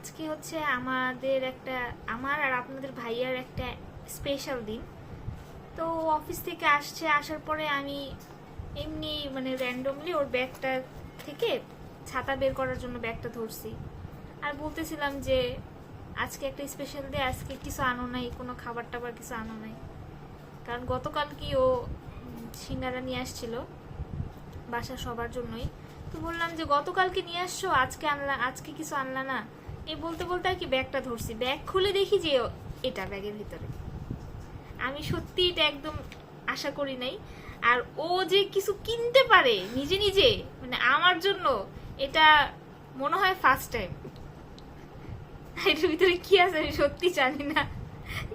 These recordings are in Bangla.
আজকে হচ্ছে আমাদের একটা, আমার আর আপনাদের ভাইয়ার একটা স্পেশাল দিন। তো অফিস থেকে আসছে, আসার পরে আমি এমনি মানে র্যান্ডমলি ওর ব্যাগটা থেকে ছাতা বের করার জন্য ব্যাগটা ধরছি। আর বলতেছিলাম যে, আজকে একটা স্পেশাল ডে আজকে কিছু আনো নাই, কোনো খাবার টাবার কিছু আনো নাই। কারণ গতকাল কি ও সিঙ্গারা নিয়ে আসছিল বাসা সবার জন্যই। তো বললাম যে, গতকালকে নিয়ে আসছো, আজকে আনলা, আজকে কিছু আনলা না? এই বলতে বলতে আর কি ব্যাগটা ধরছি। ব্যাগ খুলে দেখি যে এটা ব্যাগের ভিতরে। আমি সত্যি এটা একদম আশা করি নাই। আর ও যে কিছু কিনতে পারে নিজে নিজে মানে আমার জন্য, এটা মনে হয় ফার্স্ট টাইম এটার ভিতরে কি আছে আমি সত্যি জানি না।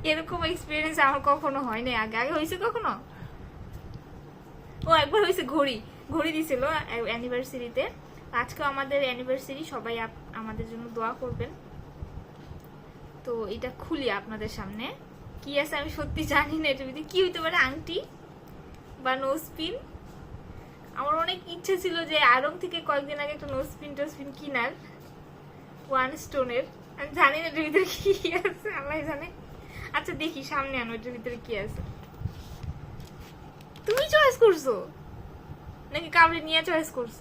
এরকম এক্সপিরিয়েন্স আমার কখনো হয়নি আগে আগে হয়েছে কখনো? ও একবার হয়েছে ঘড়ি। ঘড়ি দিছিল অ্যানিভার্সারিতে আজকেও আমাদের অ্যানিভার্সারি সবাই আমাদের জন্য দোয়া করবেন। তো এটা খুলি আপনাদের সামনে। কি আছে আমি সত্যি জানি না এটার ভিতরে কি হইতে পারে, আংটি বা নোজ পিন আমার অনেক ইচ্ছে ছিল যে আরং থেকে কয়েকদিন আগে একটা নোজ পিন টোজ পিন কিনার ওয়ান স্টোনের আমি জানি না এটার ভিতরে কি আছে, আল্লাহ জানে। আচ্ছা দেখি, সামনে আনো, এটার ভিতরে কি আছে। তুমি চয়েস করছ? নাকি কামড়ে নিয়ে চয়েস করছ?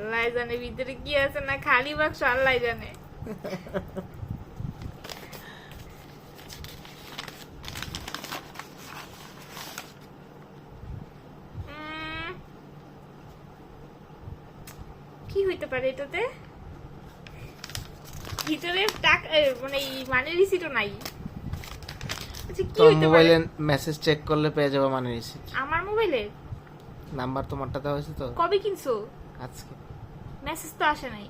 আল্লাহ জানে ভিতরে কি আছে না খালি বাক্স আল্লাহ জানে। কি হইতে পারে এটাতে? ভিতরে টাকা মানে মানি রিসিটও নাই। আচ্ছা কি হইতে পারে? মেসেজ চেক করলে পেয়ে যাবে মানে রিসিপ্ট আমার মোবাইলে? নাম্বার তোমারটা দেওয়া হয়েছে তো? কবে কিনছো? আজকে। মেসেজ তো আসে নাই।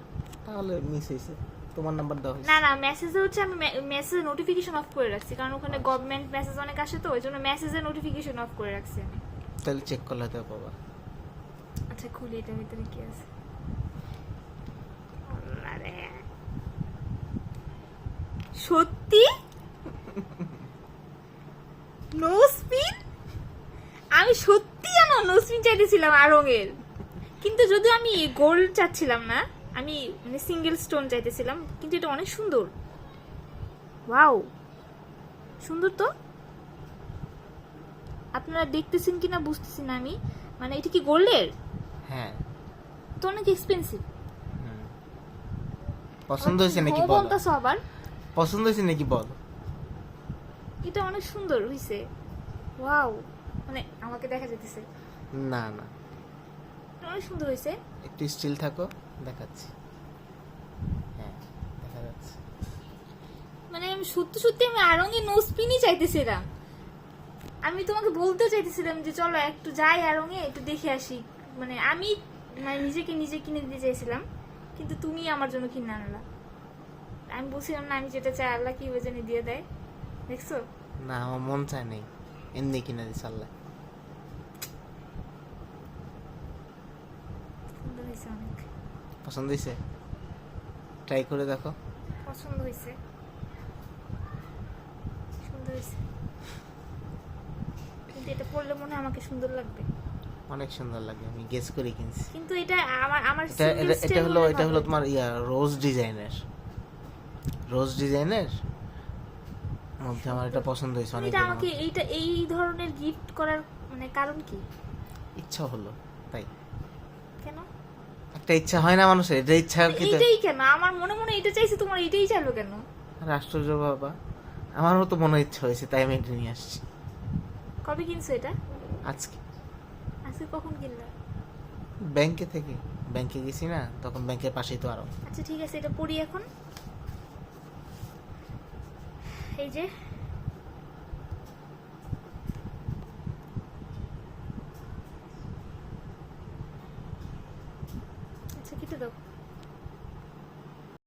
তাহলে মিস হয়েছে। তোমার নাম্বার হয়েছে। না না মেসেজে হচ্ছে আমি মেসেজ নোটিফিকেশন অফ করে রাখছি। কারণ ওখানে গভর্নমেন্ট মেসেজ অনেক আসে তো ওই জন্য মেসেজের নোটিফিকেশন অফ করে রাখছি আমি। তাহলে চেক করলে হয়তো পাবা আচ্ছা খুলি এটার ভিতরে কি আছে। সত্যি? নো স্পিন আমি সত্যি জানো নো স্পিন চাইতেছিলাম আরঙের। কিন্তু যদি আমি গোল্ড চাচ্ছিলাম না আমি মানে সিঙ্গেল স্টোন চাইতেছিলাম কিন্তু এটা অনেক সুন্দর। ওয়াও সুন্দর তো? আপনারা দেখতেছেন কিনা বুঝতেছি না আমি। মানে এটা কি গোল্ডের হ্যাঁ। তো অনেক এক্সপেন্সিভ। পছন্দ হয়েছে নাকি বল? বলতেছ আবার। পছন্দ হয়েছে নাকি বল? এটা অনেক সুন্দর হইছে। ওয়াও মানে আমাকে দেখা যেতেছে না না। অনেক সুন্দর হইছে একটু স্টিল থাকো দেখাচ্ছি। হ্যাঁ দেখা যাচ্ছে। মানে আমি সত্যি সত্যি আমি আরঙ্গে নো স্পিনই চাইতেছিলাম। আমি তোমাকে বলতে চাইতেছিলাম যে চলো একটু যাই আরঙ্গে একটু দেখে আসি। মানে আমি মানে নিজেকে নিজে কিনে দিতে চাইছিলাম কিন্তু তুমি আমার জন্য কিনে আনলা। আমি বলছিলাম না আমি যেটা চাই আল্লাহ কি ওই জানি দিয়ে দেয়। দেখছ? না আমার মন চায় নেই। এমনি কিনে দিস আল্লাহ সুন্দর হয়েছে অনেক। পছন্দ হয়েছে ট্রাই করে দেখো। পছন্দ হয়েছে সুন্দর হয়েছে কিন্তু এটা পরলে মনে হয় আমাকে সুন্দর লাগবে। অনেক সুন্দর লাগে আমি গেস করে কিনছি। কিন্তু এটা আমার আমার এটা হলো এটা হলো তোমার ইয়া রোজ ডিজাইনের রোজ ডিজাইনের মধ্যে আমার এটা পছন্দ হয়েছে অনেক এটা আমাকে এইটা এই ধরনের গিফট করার মানে কারণ কি? ইচ্ছা হলো তাই। একটা ইচ্ছা হয় না মানুষের এটা ইচ্ছা কি এইটাই কেন? আমার মনে মনে এটা চাইছে তোমার এটাই চাইলো কেন? আশ্চর্য বাবা আমারও তো মনে ইচ্ছা হয়েছে তাই আমি এটা নিয়ে আসছি। কবে কিনছো এটা? আজকে। আজকে কখন কিনলে? ব্যাংকে থেকে। ব্যাংকে গেছি না তখন ব্যাংকের পাশেই তো আরও। আচ্ছা ঠিক আছে এটা পড়ি এখন। এই যে